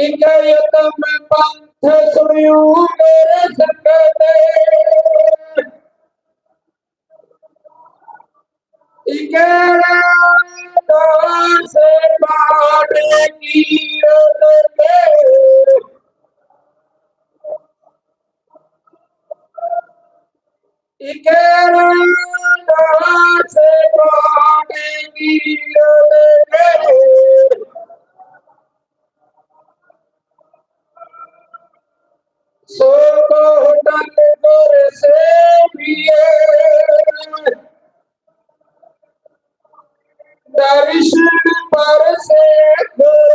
ਇਕ ਯਤਮ ਪੰਥ ਸੁਣਿਓ ਮੇਰੇ ਸੰਗਤੇ ਇਕੜਾ ਦਾਸ ਬਾੜੇ ਕੀ ਸੋ ਕੋ ਤਨ ਗੁਰ ਸੇਵੀਏ ਦਰਸ਼ਨ ਪਰਸੇ ਗੁਰ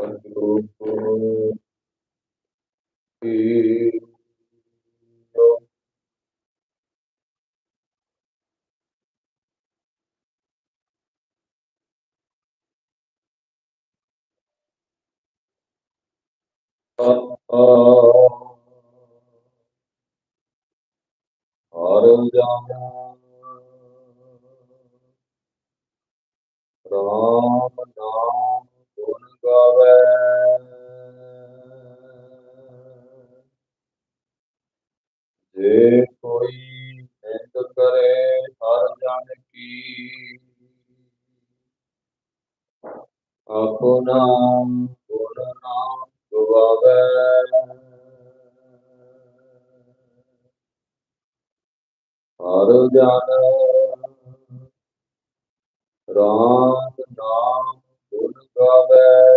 ਸਤਿਗੁਰੂ ਗੁਣ ਜੇ ਕੋਈ ਨਿੰਦ ਕਰੇ, ਹਰ ਜਨ ਕੀ। ਆਪਣਾ ਗੁਣ ਨਾਮ ਗਵਾਵੇ। ਹਰ ਜਨ ਰਾਮ ਨਾਮ ਗੁਣ ਗਾਵੇ।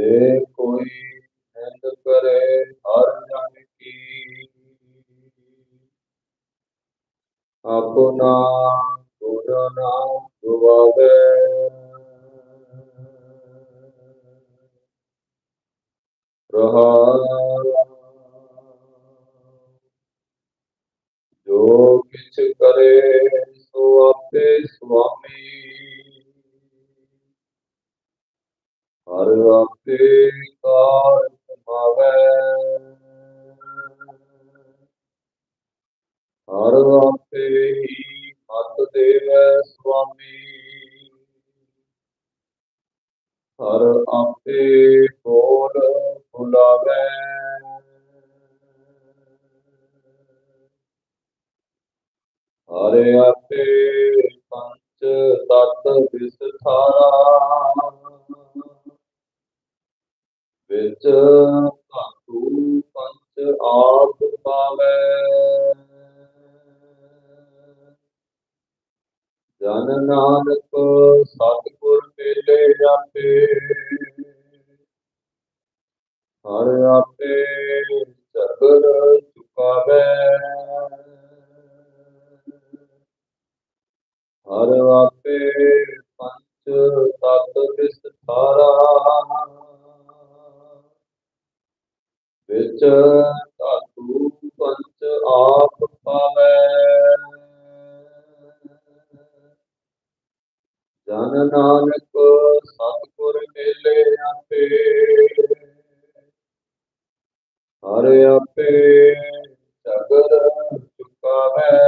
ਜੇ ਕੋਈ ਨਿੰਦ ਕਰੇ ਹਰ ਜਨ ਕੀ ਆਪਣਾ ਗੁਣ ਨਾਮ ਗਵਾਵੇ ਰਹਾ ਜੋ ਕਿਛ ਕਰੇ ਸੋ ਆਪੇ ਸੁਆਮੀ ਹਰ ਆਪੇ ਕਾਰ ਸਮਾਵੈ। ਹਰ ਆਪੇ ਹੀ ਮਤ ਦੇਵੈ ਸੁਆਮੀ। ਹਰ ਆਪੇ ਬੋਲ ਬੁਲਾਵੈ। ਹਰੇ ਆਪੇ ਪੰਚ ਤਤ ਵਿਸਥਾਰਾ ਵਿੱਚ ਧਾਤੂ ਪੰਚ ਆਪ ਪਾਵੈ ਜਨ ਨਾਨਕ ਸਤਿਗੁਰ ਮੇਲੇ ਆਪੇ। ਹਰ ਆਪੇ ਚਗਰ ਚੁਕਾਵੈ। ਹਰ ਆਪੇ ਪੰਚ ਤਤ ਵਿਸਥਾਰਾ ਵਿੱਚ ਧਾਤੂ ਪੰਚ ਆਪ ਪਾਵੈ। ਜਨ ਨਾਨਕ ਸਤਿਗੁਰ ਮੇਲੇ ਆਪੇ। ਹਰ ਆਪੇ ਚਗਰ ਚੁਕਾਵੈ।